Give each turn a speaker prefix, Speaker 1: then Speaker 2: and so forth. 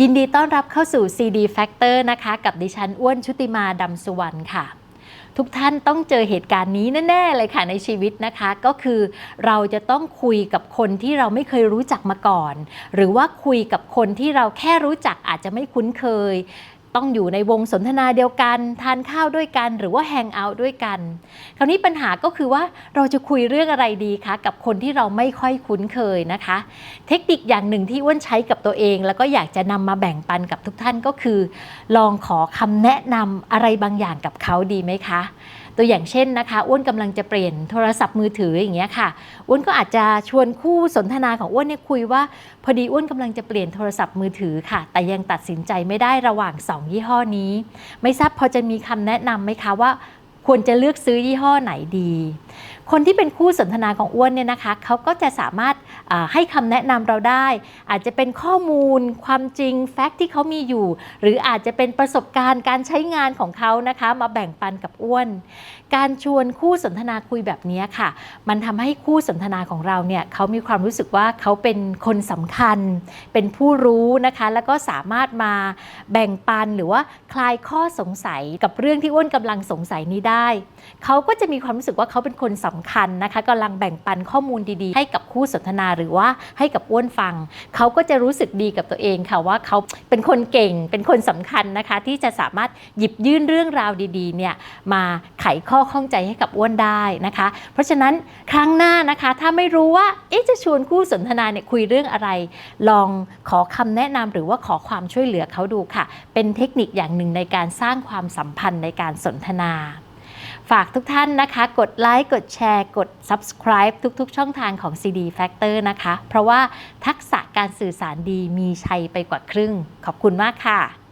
Speaker 1: ยินดีต้อนรับเข้าสู่ CD Factor นะคะ กับดิฉันอ้วนชุติมาดำสุวรรณค่ะ ทุกท่านต้องเจอเหตุการณ์นี้แน่ ๆ เลยค่ะในชีวิตนะคะ ก็คือเราจะต้องคุยกับคนที่เราไม่เคยรู้จักมาก่อน หรือว่าคุยกับคนที่เราแค่รู้จักอาจจะไม่คุ้นเคย ต้องอยู่ในวงสนทนาเดียวกัน ทานข้าวด้วยกัน หรือว่าแฮงเอาท์ด้วยกัน คราวนี้ปัญหาก็คือว่าเราจะคุยเรื่องอะไรดีคะกับคนที่เราไม่ค่อยคุ้นเคยนะคะ เทคนิคอย่างหนึ่งที่อ้วนใช้กับตัวเอง แล้วก็อยากจะนำมาแบ่งปันกับทุกท่านก็คือ ลองขอคำแนะนำอะไรบางอย่างกับเขาดีไหมคะ ตัวอย่างเช่นนะคะอ้วนกำลังจะเปลี่ยนโทรศัพท์มือถืออย่างเงี้ยค่ะอ้วนก็อาจจะชวนคู่สนทนาของอ้วนเนี่ยคุยว่า พอดีอ้วนกำลังจะเปลี่ยนโทรศัพท์มือถือค่ะ แต่ยังตัดสินใจไม่ได้ระหว่าง 2 ยี่ห้อนี้ ไม่ทราบพอจะมีคำแนะนำไหมคะว่า ควรจะเลือกซื้อยี่ห้อไหนดี คนที่เป็นคู่สนทนาของอ้วนเนี่ยนะคะเขาก็จะสามารถให้คำแนะนำเราได้ อาจจะเป็นข้อมูลความจริงแฟกต์ที่เขามีอยู่ หรืออาจจะเป็นประสบการณ์การใช้งานของเขานะคะมาแบ่งปันกับอ้วน การชวนคู่สนทนาคุยแบบนี้ค่ะ มันทำให้คู่สนทนาของเราเนี่ยเขามีความรู้สึกว่าเขาเป็นคนสำคัญ เป็นผู้รู้นะคะ แล้วก็สามารถมาแบ่งปันหรือว่าคลายข้อสงสัยกับเรื่องที่อ้วนกำลังสงสัยนี้ได้ เขาก็จะมีความรู้สึกว่าเขาเป็นคนนสำคัญนะคะกำลังแบ่งปันข้อมูลดีๆ ให้กับคู่สนทนาหรือว่าให้กับอ้วนฟัง เขาก็จะรู้สึกดีกับตัวเองค่ะว่าเขาเป็นคนเก่งเป็นคนสำคัญนะคะที่จะสามารถหยิบยื่นเรื่องราวดีๆเนี่ยมาไขข้อข้องใจให้กับอ้วนได้นะคะ เพราะฉะนั้นครั้งหน้านะคะถ้าไม่รู้ว่าเอ๊ะจะชวนคู่สนทนาเนี่ยคุยเรื่องอะไร ลองขอคำแนะนำหรือว่าขอความช่วยเหลือเขาดูค่ะ เป็นเทคนิคอย่างหนึ่งในการสร้างความสัมพันธ์ในการสนทนา ฝากทุกท่านนะคะ กดไลค์กดแชร์ กด subscribe ทุกๆ ช่องทางของ CD Factor นะคะ เพราะว่าทักษะการสื่อสารดีมีชัยไปกว่าครึ่ง ขอบคุณมากค่ะ